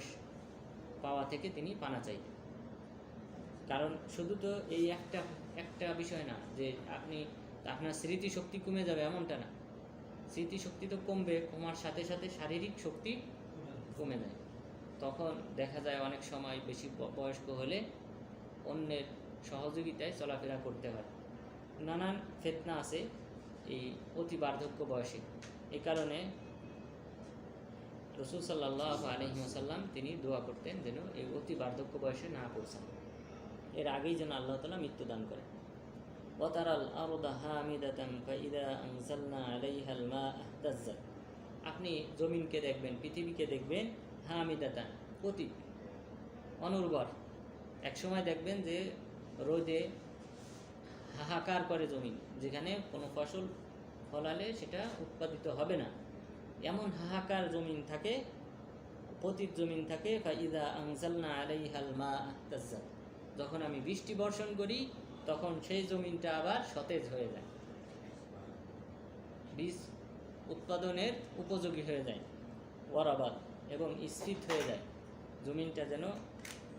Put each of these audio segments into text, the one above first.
বয়স পাওয়া থেকে তিনি পানা চাইতেন কারণ শুধু তো এই একটা একটা বিষয় না যে আপনি, আপনার স্মৃতিশক্তি কমে যাবে এমনটা না। স্মৃতিশক্তি তো কমবে, কমার সাথে সাথে শারীরিক শক্তি কমে যায়। তখন দেখা যায় অনেক সময় বেশি বয়স্ক হলে অন্যের সহযোগিতায় চলাফেরা করতে হয়। নানান ফেতনা আছে এই অতি বার্ধক্য বয়সে। এই কারণে রসুল সাল্লাহ আলহিমসাল্লাম তিনি দোয়া করতেন যেন এই অতি বার্ধক্য বয়সে না পৌঁছান। এর আগেই যেন আল্লাহ তালা মৃত্যুদান করেন। আপনি জমিনকে দেখবেন, পৃথিবীকে দেখবেন হামিদাতান, অতি অনুর্বর। একসময় দেখবেন যে রোদে হাহাকার করে জমিন, যেখানে কোনো ফসল ফলালে সেটা উৎপাদিত হবে না। এমন হাহাকার জমিন থাকে, পতিত জমিন থাকে, ফাইদা আনজালনা আলাইহাল মা আহতাজ্জাত যখন আমি বৃষ্টি বর্ষণ করি, তখন সেই জমিনটা আবার সতেজ হয়ে যায়। বীজ উৎপাদনের উপযোগী হয়ে যায়, বরাবর এবং স্থিত হয়ে যায়। জমিনটা যেন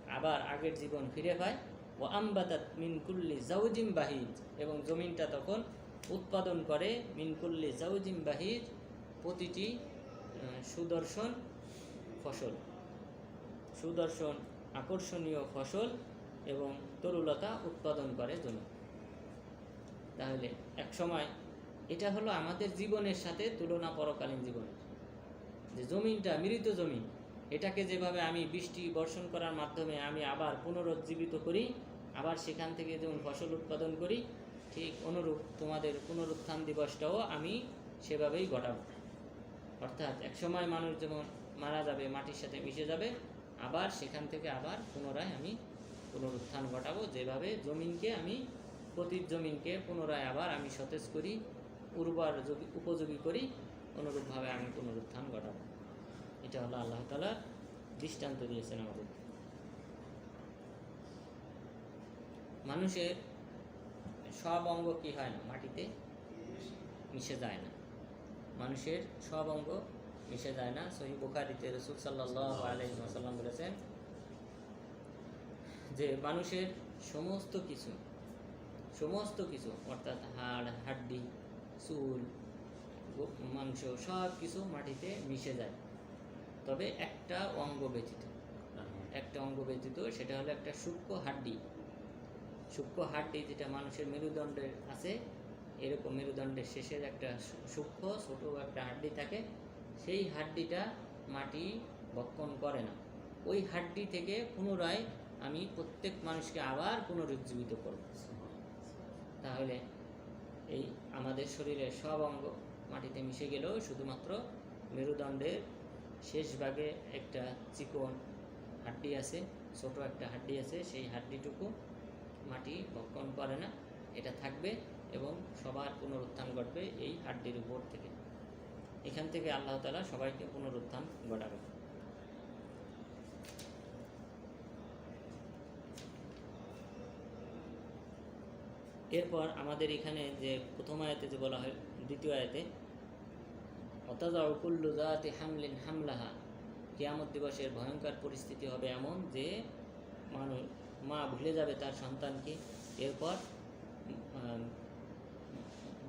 আবার আগের জীবন ফিরে পায়। ও আমবাতাত মিনকুল্লি জাউজিম বাহিজ। এবং জমিনটা তখন উৎপাদন করে মিনকুল্লি জাউজিম বাহিজ প্রতিটি সুদর্শন ফসল। সুদর্শন আকর্ষণীয় ফসল এবং তরুলতা উৎপাদন করে জমি। তাহলে এক সময় এটা হলো আমাদের জীবনের সাথে তুলনা পরকালীন জীবনের যে জমিনটা মৃত জমি এটাকে যেভাবে আমি বৃষ্টি বর্ষণ করার মাধ্যমে আমি আবার পুনরুজ্জীবিত করি, আবার সেখান থেকে যেমন ফসল উৎপাদন করি, ঠিক অনুরূপ তোমাদের পুনরুত্থান দিবসটাও আমি সেভাবেই ঘটাবো। অর্থাৎ একসময় মানুষ যেমন মারা যাবে, মাটির সাথে মিশে যাবে, আবার সেখান থেকে আবার পুনরায় আমি পুনরুত্থান ঘটাবো। যেভাবে জমিনকে আমি, পতিত জমিনকে পুনরায় আবার আমি সতেজ করি, উর্বর যোগী, উপযোগী করি, অনুরূপভাবে আমি পুনরুত্থান ঘটাবো। এটা হলো আল্লাহ তালার দৃষ্টান্ত দিয়েছেন আমাদের। মানুষের সব অঙ্গ কি হয় না? মাটিতে মিশে যায় না। মানুষের সব অঙ্গ মিশে যায় না। সহি বুখারিতে রসুল সাল্লাহ বলেছেন যে, মানুষের সমস্ত কিছু সমস্ত কিছু, অর্থাৎ হাড়, হাড্ডি, চুল মাংস সব কিছু মাটিতে মিশে যায়। তবে একটা অঙ্গ ব্যতীত, একটা অঙ্গ ব্যতীত, সেটা হলো একটা সূক্ষ্ম হাড্ডি। সূক্ষ্ম হাড্ডি যেটা মানুষের মেরুদণ্ডের আছে এরকম মেরুদণ্ডের শেষের একটা সূক্ষ্ম ছোটো একটা হাড্ডি থাকে, সেই হাড্ডিটা মাটি বক্ষণ করে না। ওই হাড্ডি থেকে পুনরায় আমি প্রত্যেক মানুষকে আবার পুনরুজ্জীবিত করব। তাহলে এই আমাদের শরীরের সব অঙ্গ মাটিতে মিশে গেলেও শুধুমাত্র মেরুদণ্ডের শেষ ভাগে একটা চিকন হাড্ডি আছে, ছোট একটা হাড্ডি আছে, সেই হাড্ডিটুকু মাটি ভক্ষণ করে না। এটা থাকবে এবং সবার পুনরুত্থান ঘটবে এই হাড্ডির উপর থেকে। এখান থেকে আল্লাহ তালা সবাইকে পুনরুত্থান ঘটাবে। এরপর আমাদের এখানে যে প্রথম আয়াতে যে বলা হয়, দ্বিতীয় আয়াতে অতাজাউকুল্লু জাতে হামলিন হামলাহা কেয়ামত দিবসের ভয়ঙ্কর পরিস্থিতি হবে এমন যে মানুষ মা ভুলে যাবে তার সন্তানকে। এরপর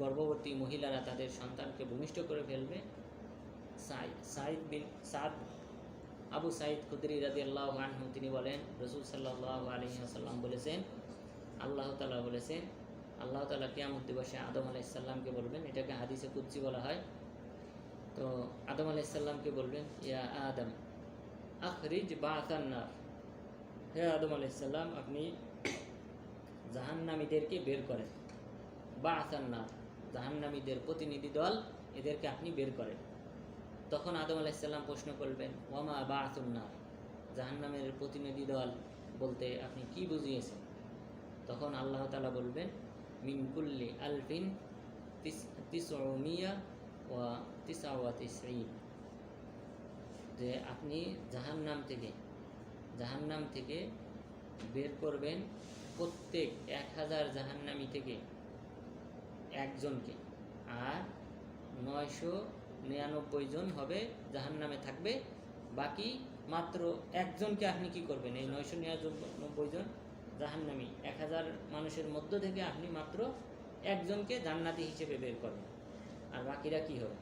গর্ভবতী মহিলারা তাদের সন্তানকে ভূমিষ্ঠ করে ফেলবে। সাই- সাইদ বিন সাদ, আবু সাইদ খুদরি রাজি আল্লাহ আনহু, তিনি বলেন, রসুল সাল্লাহ আলহি আসাল্লাম বলেছেন, আল্লাহ তালা বলেছেন, আল্লাহ তালা কিয়ামত দিবসে আদম আলাইসাল্লামকে বলবেন, এটাকে হাদিসে কুচ্চি বলা হয়। তো আদম আলাইসাল্লামকে বলবেন, ইয়া আদম, আখরিজ বাসান্নার হে আদম আলাইসাল্লাম আপনি জাহান্নামীদেরকে বের করেন। বা আসান্নার জাহান্নামীদের প্রতিনিধি দল এদেরকে আপনি বের করেন। তখন আদম আলাইসাল্লাম প্রশ্ন করবেন, ওয়ামা বা আসুন্নার জাহান্নামের প্রতিনিধি দল বলতে, আপনি কি বুঝিয়েছেন? তখন আল্লাহ তালা বলবেন মিনকুল্লি আলফিন তিসমিয়া ওয়া তিসাওয়া তিসঈন যে আপনি জাহান্নাম থেকে জাহান্নাম থেকে বের করবেন প্রত্যেক এক হাজার জাহান্নামী থেকে। একজনকে। আর নয়শো নিরানব্বই জন হবে জাহান্নামে থাকবে। বাকি মাত্র একজনকে আপনি কি করবেন? এই নয়শো নিরানব্বই জন জাহান্নামি। এক হাজার মানুষের মধ্য থেকে আপনি মাত্র একজনকে জান্নাতি হিসেবে বের করবেন। আর বাকিরা কি হবে?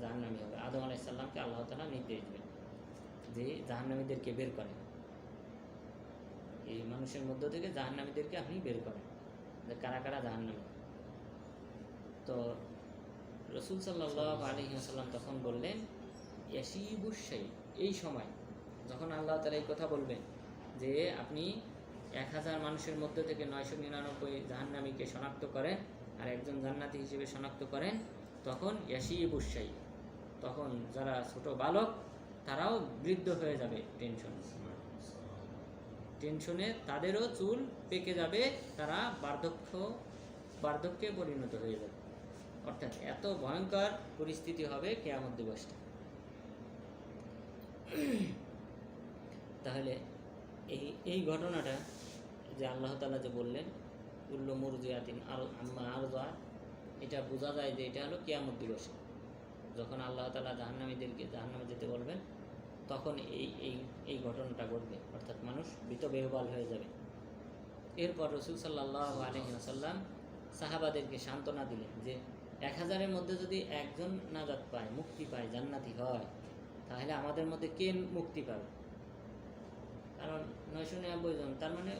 জাহান্নামি হবে। আদম আলাইসাল্লামকে আল্লাহ তালা নির্দেশ দেবেন যে জাহান্নামীদেরকে বের করেন। এই মানুষের মধ্য থেকে জাহান্নামীদেরকে আপনি বের করেন। যে কারা কারা জাহান্নামী? তো রসুল সাল্লাহ আলী আসাল্লাম তখন বললেন ইয়াসিবুসাই এই সময় যখন আল্লাহ তালা এই কথা বলবেন যে আপনি এক হাজার মানুষের মধ্যে থেকে নয়শো নিরানব্বই জাহান্নামীকে শনাক্ত করেন আর একজন জান্নাতি হিসেবে শনাক্ত করেন, তখন ইয়াসিবুসাই তখন যারা ছোট বালক, তারাও বৃদ্ধ হয়ে যাবে টেনশন। টেনশনে তাদেরও চুল পেকে যাবে, তারা বার্ধক্য, বার্ধক্যে পরিণত হয়ে যাবে। অর্থাৎ এত ভয়ঙ্কর পরিস্থিতি হবে কেয়ামত দিবসটা। তাহলে এই এই ঘটনাটা যে আল্লাহ তালা যে বললেন উল্লো মুরজিয়াতিন আরও আম্মা আরও এটা বোঝা যায় যে এটা হলো কেয়ামত দিবস। যখন আল্লাহ তালা জাহান্নামীদেরকে জাহান্নামে যেতে বলবেন, তখন এই এই এই ঘটনাটা ঘটবে। অর্থাৎ মানুষ বিত বেহবাল হয়ে যাবে। এরপর রসুল সাল্লাহ আলহিহাসাল্লাম সাহাবাদেরকে সান্ত্বনা দিলেন যে এক হাজারের মধ্যে যদি একজন নাজাত পায় মুক্তি পায় জান্নাতি হয় তাহলে আমাদের মধ্যে কে মুক্তি পাবে? কারণ নয়শো নিরানব্বই জন তার মানে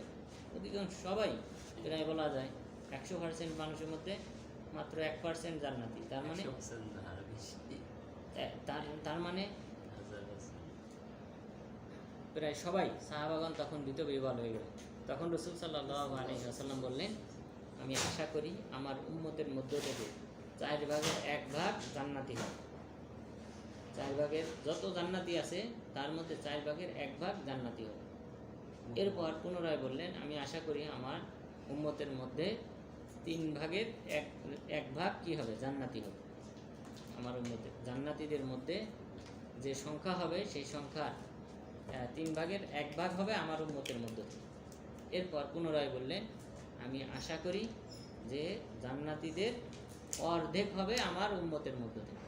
অধিকাংশ সবাই প্রায় বলা যায় একশো পার্সেন্ট মানুষের মধ্যে মাত্র এক পার্সেন্ট জান্নাতি। তার মানে তার তার মানে প্রায় সবাই সাহাবাগন তখন ভীত বিহ্বল হয়ে গেল। তখন রসুল সাল্লাহ আলী আসাল্লাম বললেন আমি আশা করি আমার উম্মতের মধ্য থেকে চার ভাগের এক ভাগ জান্নাতি হবে। চার ভাগের যত জান্নাতি আছে, তার মধ্যে চার ভাগের এক ভাগ জান্নাতি হবে। এরপর পুনরায় বললেন, আমি আশা করি আমার উম্মতের মধ্যে তিন ভাগের এক এক ভাগ কি হবে? জান্নাতি হবে। আমার উম্মতের জান্নাতিদের মধ্যে যে সংখ্যা হবে, সেই সংখ্যার তিন ভাগের এক ভাগ হবে আমার উম্মতের মধ্যে এরপর পুনরায় বললেন, আমি আশা করি যে জান্নাতিদের অর্ধেক হবে আমার উম্মতের মধ্য থেকে।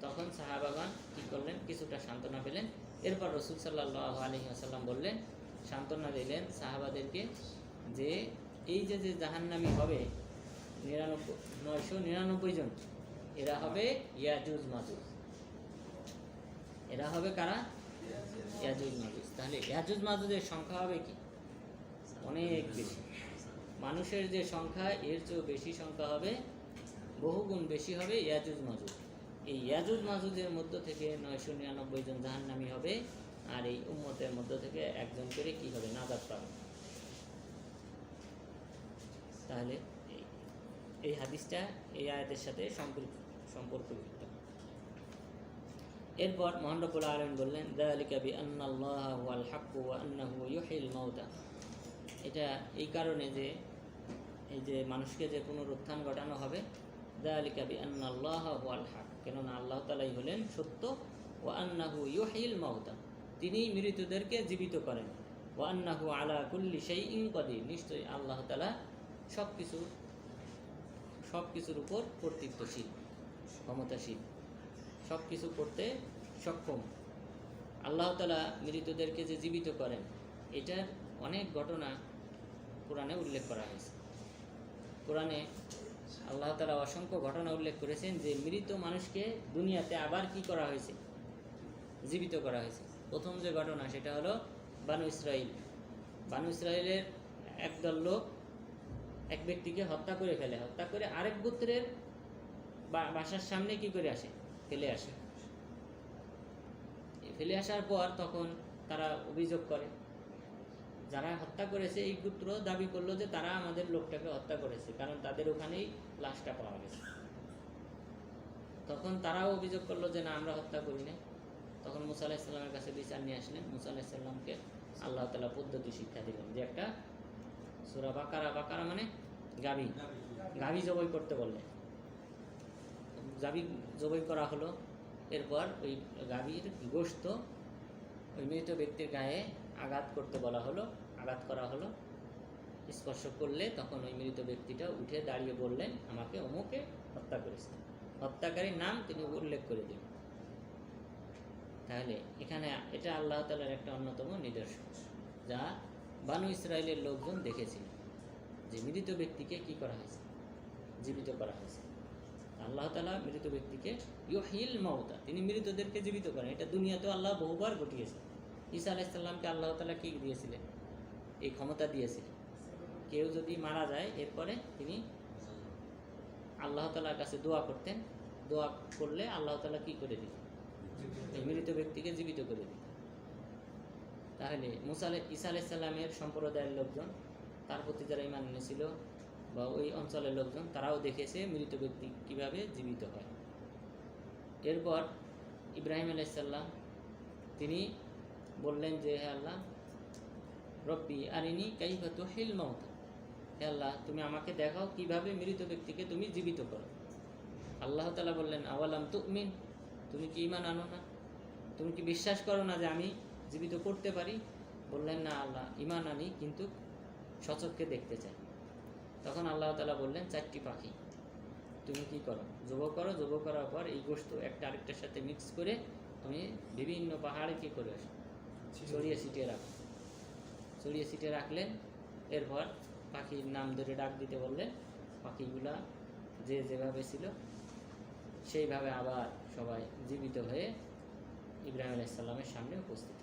তখন সাহাবাগান কি করলেন? কিছুটা সান্ত্বনা পেলেন। এরপর রসুল সাল্লাহ আলহি আসাল্লাম বললেন সান্ত্বনা দিলেন সাহাবাদেরকে যে এই যে যে জাহান্নামি হবে নিরানব্বই নয়শো নিরানব্বই জন এরা হবে ইয়াজুজ মাজুজ। এরা হবে কারা? ইয়াজুজ মাজুজ। তাহলে ইয়াজুজ মাজুজের সংখ্যা হবে কি? অনেক বেশি। মানুষের যে সংখ্যা, এর চেয়েও বেশি সংখ্যা হবে, বহুগুণ বেশি হবে ইয়াজুজ মাজুজ এই ইয়াজুজ মাজুজের মধ্য থেকে নয়শো নিরানব্বই জন জাহান্নামি হবে, আর এই উম্মতের মধ্য থেকে একজন করে কি হবে? নাজাদ পাবে। তাহলে এই- হাদিসটা, এই আয়াতের সাথে সম্পর্ক সম্পর্কযুক্ত এরপর মহানরবুল আলম বললেন, দালিকা বি আন্নাল্লাহ ওয়াল হাক্কু আন্নাহু ইউহিল মাউতা। এটা এই কারণে যে, এই যে মানুষকে যে পুনরুত্থান ঘটানো হবে, দালিকা আন্নাল্লাহ ওয়াল হক। কেননা আল্লাহ তালাই হলেন সত্য ও আন্নাহু ইউহিল মাউতা। তিনি মৃতদেরকে জীবিত করেন। ও আন্নাহু আলা কুল্লি সেই ইনকদি নিশ্চয়ই আল্লাহ তালা সব কিছু সব কিছুর উপর কর্তৃত্বশীল, ক্ষমতাশীল। সব কিছু করতে সক্ষম। আল্লাহ তালা মৃতদেরকে যে জীবিত করেন, এটার অনেক ঘটনা কোরআনে উল্লেখ করা হয়েছে। কোরআনে আল্লাহ তালা অসংখ্য ঘটনা উল্লেখ করেছেন যে মৃত মানুষকে দুনিয়াতে আবার কি করা হয়েছে? জীবিত করা হয়েছে। প্রথম যে ঘটনা সেটা হলো বানু ইসরাইল বানু ইসরায়েলের একদল লোক এক ব্যক্তিকে হত্যা করে ফেলে। হত্যা করে আরেক গোত্রের বাসার সামনে কি করে আসে? ফেলে আসে। ফেলে আসার পর তখন তারা অভিযোগ করে যারা হত্যা করেছে এই গোত্র দাবি করল যে তারা আমাদের লোকটাকে হত্যা করেছে, কারণ তাদের ওখানেই লাশটা পাওয়া গেছে। তখন তারাও অভিযোগ করল যে না, আমরা হত্যা করি না তখন মুসা আলাহিসাল্লামের কাছে বিচার নিয়ে আসলেন। মুসা আলাহিসাল্লামকে আল্লাহ তালা পদ্ধতি শিক্ষা দিলেন যে একটা সুরা বাকারা বাকারা মানে গাবি গাবি জবাই করতে বললেন। গাভী জবাই করা হলো, এরপর ওই গাভীর গোশত ওই মৃত ব্যক্তির গায়ে আঘাত করতে বলা হলো, আঘাত করা হলো। স্পর্শ করলে তখন ওই মৃত ব্যক্তিটা উঠে দাঁড়িয়ে বললেন, আমাকে অমুকে হত্যা করেছে হত্যাকারীর নাম তিনি উল্লেখ করে দিলেন। তাহলে এখানে এটা আল্লাহ তালার একটা অন্যতম নিদর্শন, যা বানু ইসরায়েলের লোকজন দেখেছিল যে মৃত ব্যক্তিকে কি করা হয়েছে, জীবিত করা হয়েছে। আল্লাহ তালা মৃত ব্যক্তিকে ইউহিল মাউতা, তিনি মৃতদেরকে জীবিত করেন। এটা দুনিয়াতেও আল্লাহ বহুবার ঘটিয়েছে ঈসা আলাইসাল্লামকে আল্লাহ তালা কি দিয়েছিলেন? এই ক্ষমতা দিয়েছিলেন। কেউ যদি মারা যায়, এরপরে তিনি আল্লাহ তালার কাছে দোয়া করতেন। দোয়া করলে আল্লাহ তালা কি করে দিতেন? মৃত ব্যক্তিকে জীবিত করে দিতেন। তাহলে মুসা ঈসা আলাইসাল্লামের সম্প্রদায়ের লোকজন, তার প্রতি যারা ইমান এনেছিল বা ওই অঞ্চলের লোকজন, তারাও দেখেছে মৃত ব্যক্তি কীভাবে জীবিত হয়। এরপর ইব্রাহিম আলাইসাল্লাম তিনি বললেন যে, হে আল্লাহ, রব্বি আরিনি কাইফা তো হিল মাউতা। হে আল্লাহ, তুমি আমাকে দেখাও কীভাবে মৃত ব্যক্তিকে তুমি জীবিত করো। আল্লাহ তালা বললেন, আওয়ালাম তুমিন? তুমি কি ইমান আনো না? তুমি কি বিশ্বাস করো না যে আমি জীবিত করতে পারি? বললেন, না আল্লাহ ইমান আনি, কিন্তু সচককে দেখতে চাই। তখন আল্লাহ তালা বললেন, চারটি পাখি, তুমি কি করো? যোগ করো। যোগ করার পর এই গোস্ত একটা আরেকটার সাথে মিক্স করে তুমি বিভিন্ন পাহাড়ে কী করে আসো? ছড়িয়ে ছিটিয়ে রাখো। ছড়িয়ে ছিটিয়ে রাখলেন, এরপর পাখির নাম ধরে ডাক দিতে বললেন, পাখিগুলা যে যেভাবে ছিল সেইভাবে আবার সবাই জীবিত হয়ে ইব্রাহিম আলাইসাল্লামের সামনে উপস্থিত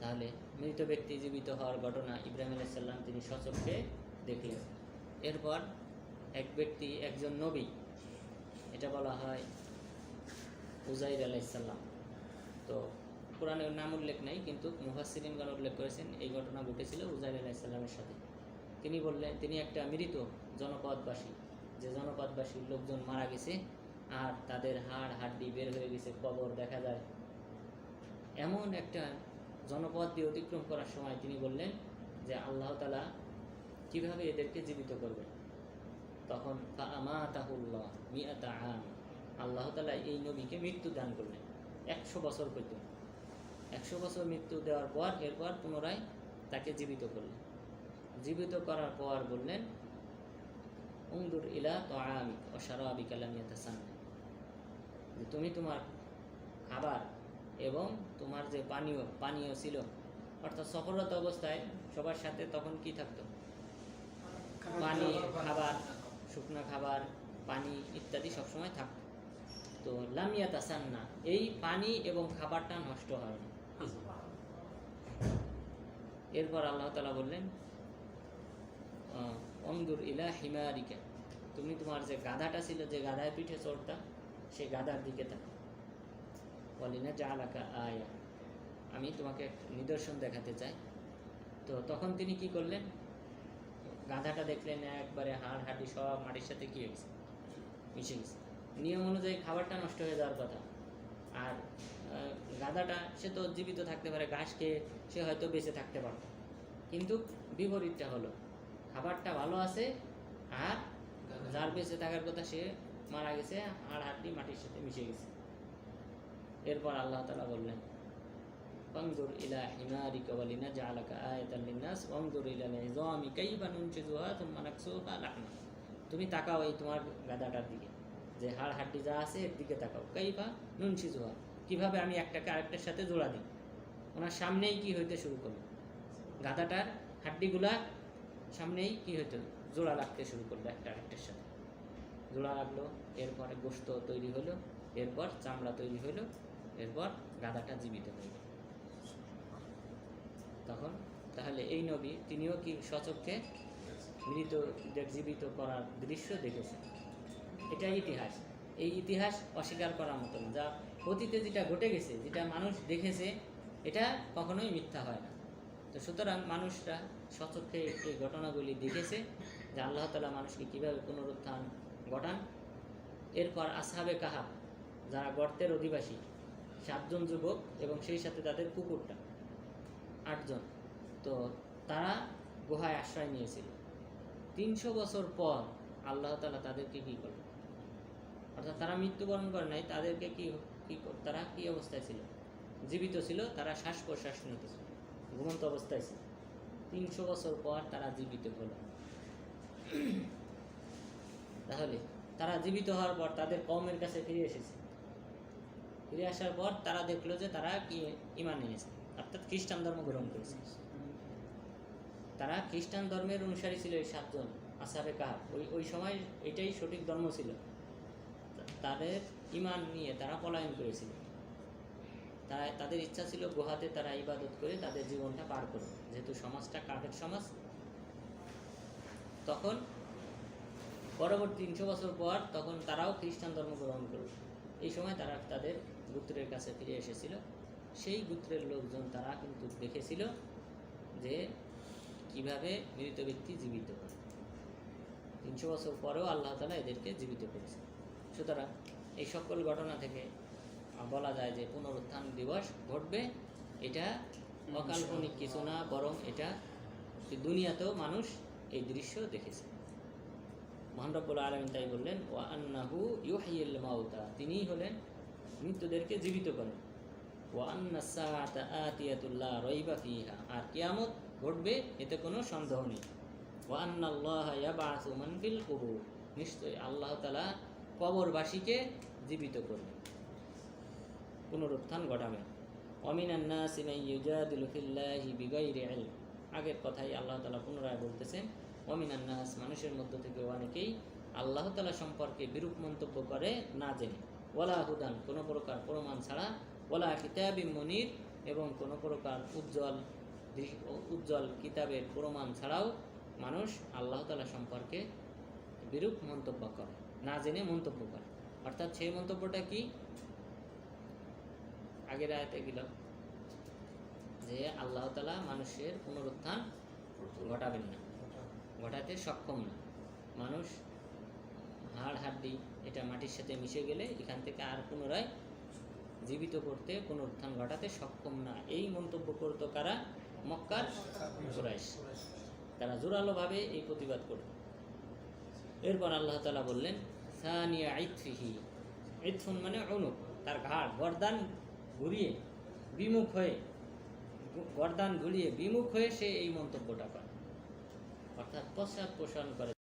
তাহলে মৃত ব্যক্তি জীবিত হওয়ার ঘটনা ইব্রাহিম আলাইসাল্লাম তিনি সচক্ষে দেখলেন। এরপর এক ব্যক্তি, একজন নবী, এটা বলা হয় উজাইর আলাইসাল্লাম তো কোরআনে ওর নাম উল্লেখ নাই, কিন্তু মুহাসিরিনগণ উল্লেখ করেছেন, এই ঘটনা ঘটেছিল উজাইর আলাইসাল্লামের সাথে। তিনি বললেন, তিনি একটা মৃত জনপদবাসী, যে জনপদবাসীর লোকজন মারা গেছে আর তাদের হাড় হাড্ডি বের হয়ে গেছে, কবর দেখা যায়। এমন একটা জনপদ দিয়ে অতিক্রম করার সময় তিনি বললেন যে, আল্লাহ তালা কীভাবে এদেরকে জীবিত করবেন? তখন আম আল্লাহ তালা এই নবীকে মৃত্যু দান করলেন, একশো বছর পর্যন্ত। একশো বছর মৃত্যু দেওয়ার পর, এরপর পুনরায় তাকে জীবিত করলেন। জীবিত করার পর বললেন উংদুর ইলা তো সারাবিক আলামিয়াতা যে তুমি তোমার খাবার এবং তোমার যে পানীয় পানীয় ছিল, অর্থাৎ সফলতা অবস্থায় সবার সাথে তখন কি থাকতো? পানি, খাবার, শুকনো খাবার, পানি ইত্যাদি সবসময় থাকতো। তো লামিয়াত আসান না এই পানি এবং খাবারটা নষ্ট হয় না। এরপর আল্লাহ তালা বললেন অন্দুর ইলা হিমারিকা। তুমি তোমার যে গাধাটা ছিল, যে গাধায় পিঠে চড়তা সেই গাধার দিকে থাকো বলিনা জালাকা আয়া। আমি তোমাকে নিদর্শন দেখাতে চাই। তো তখন তিনি কি করলেন? গাধাটা দেখলেন, একবারে হাড় হাড্ডি সব মাটির সাথে কি হয়েছে? মিশে গেছে। নিয়ম অনুযায়ী খাবারটা নষ্ট হয়ে যাওয়ার কথা। আর আহ, গাধাটা সে তো জীবিত থাকতে পারে ঘাস খেয়ে সে হয়তো বেঁচে থাকতে পারত কিন্তু বিপরীতটা হলো খাবারটা ভালো আছে আর যার বেঁচে থাকার কথা সে মারা গেছে হাড় হাড্ডি মাটির সাথে মিশে গেছে এরপর আল্লাহ তালা বললেন فانظر إلى حمارك ولنجعلك آية للناس وانظر إلى العظام كيف ننشزها ثم نكسوها لحما তুমি তাকাও এই তোমার গাদাটার দিকে যে হাড় হাড্ডি যা আছে এর দিকে তাকাও কাইফা নুনসিজুহা কীভাবে আমি একটাকে আরেকটার সাথে জোড়া দিই? ওনার সামনেই কি হইতে শুরু করল? গাদাটার হাড্ডিগুলা সামনেই কি হইতো? জোড়া লাগতে শুরু করল একটা আরেকটার সাথে। জোড়া লাগল, এরপরে গোস্ত তৈরি হলো, এরপর চামড়া তৈরি হলো, এরপর গাদাটা জীবিত হইল তখন তাহলে এই নবী, তিনিও কি সচক্ষে মৃতদের জীবিত করার দৃশ্য দেখেছেন? এটাই ইতিহাস। এই ইতিহাস অস্বীকার করার মতো না। যা অতীতে যেটা ঘটে গেছে, যেটা মানুষ দেখেছে, এটা কখনোই মিথ্যা হয় না। তো সুতরাং মানুষরা সচক্ষে এই ঘটনাগুলি দেখেছে, যে আল্লাহ তালা মানুষকে কীভাবে পুনরুত্থান ঘটান। এরপর আসহাবে কাহাব, যারা গর্তের অধিবাসী, সাতজন যুবক এবং সেই সাথে তাদের কুকুরটা, আটজন। তো তারা গুহায় আশ্রয় নিয়েছিল। তিনশো বছর পর আল্লাহ তালা তাদেরকে কী করল অর্থাৎ তারা মৃত্যুবরণ করে নাই, তাদেরকে কি কি তারা কি অবস্থায় ছিল? জীবিত ছিল, তারা শ্বাস প্রশ্বাস নিতেছিল ঘুমন্ত অবস্থায় ছিল। তিনশো বছর পর তারা জীবিত হলো। তাহলে তারা জীবিত হওয়ার পর তাদের কমের কাছে ফিরে এসেছে। ফিরে আসার পর তারা দেখল যে তারা কি ইমান এনেছে, অর্থাৎ খ্রিস্টান ধর্ম গ্রহণ করেছে। তারা খ্রিস্টান ধর্মের অনুসারী ছিল এই সাতজন আসাবে কাহাব। ওই ওই সময় এটাই সঠিক ধর্ম ছিল। তাদের ইমান নিয়ে তারা পলায়ন করেছিল। তারা, তাদের ইচ্ছা ছিল গুহাতে তারা ইবাদত করে তাদের জীবনটা পার করবে যেহেতু সমাজটা কাঠের সমাজ, তখন পরবর্তী তিনশো বছর পর তখন তারাও খ্রিস্টান ধর্ম গ্রহণ করবে এই সময় তারা তাদের গোত্রের কাছে ফিরে এসেছিল। সেই গুত্রের লোকজন তারা কিন্তু দেখেছিল যে কীভাবে মৃত ব্যক্তি জীবিত হয়। তিনশো বছর পরেও আল্লাহ তালা এদেরকে জীবিত করেছে সুতরাং এই সকল ঘটনা থেকে বলা যায় যে পুনরুত্থান দিবস ঘটবে। এটা অকাল্পনিক কিছু না, বরং এটা দুনিয়াতেও মানুষ এই দৃশ্য দেখেছে। মহানরব্বুল আলমিন তাই বললেন ও আন্নাহু ইউহাইল মাউতা তিনিই হলেন মৃত্যুদেরকে জীবিত করেন। ও আন্না আতিয়াতুল্লাহ রইবা ফিহা আর কিয়ামত ঘটবে, এতে কোনো সন্দেহ নেই। ও আন্নাল্লাহ ইয়াবাসু মান ফিল কুবুর নিশ্চয়ই আল্লাহ তাআলা কবরবাসীকে জীবিত করবেন পুনরুত্থান ঘটাবেন অমিনান নাসি ইউজাদিলু ফিল্লাহি আগের কথাই আল্লাহ তাআলা পুনরায় বলতেছেন, অমিনান নাস মানুষের মধ্য থেকে অনেকেই আল্লাহ তাআলা সম্পর্কে বিরূপ মন্তব্য করে না জেনে। ওয়ালা হুদান, কোনো প্রকার প্রমাণ ছাড়া, ওয়ালা কিতাবিম মনির এবং কোনো প্রকার উজ্জ্বল উজ্জ্বল কিতাবের প্রমাণ ছাড়াও মানুষ আল্লাহ তাআলা সম্পর্কে বিরূপ মন্তব্য করে। না জেনে মন্তব্য করে। অর্থাৎ সেই মন্তব্যটা কি? আগের আয়তে গেল যে আল্লাহ তালা মানুষের পুনরুত্থান ঘটাবেন না। ঘটাতে সক্ষম না। মানুষ হাড় হাড্ডি এটা মাটির সাথে মিশে গেলে এখান থেকে আর পুনরায় জীবিত করতে, পুনরুত্থান ঘটাতে সক্ষম না। এই মন্তব্য করতো কারা? মক্কার তারা জোরালোভাবে এই প্রতিবাদ করত। এরপর আল্লাহ তালা বললেন, সানিয়া ইতফিহি। ইতফুন মানে অনুপ তার ঘাড় বরদান ঘুরিয়ে, বিমুখ হয়ে বরদান ঘুরিয়ে বিমুখ হয়ে সে এই মন্তব্যটা করে। অর্থাৎ পশ্চাৎ পোষণ করে।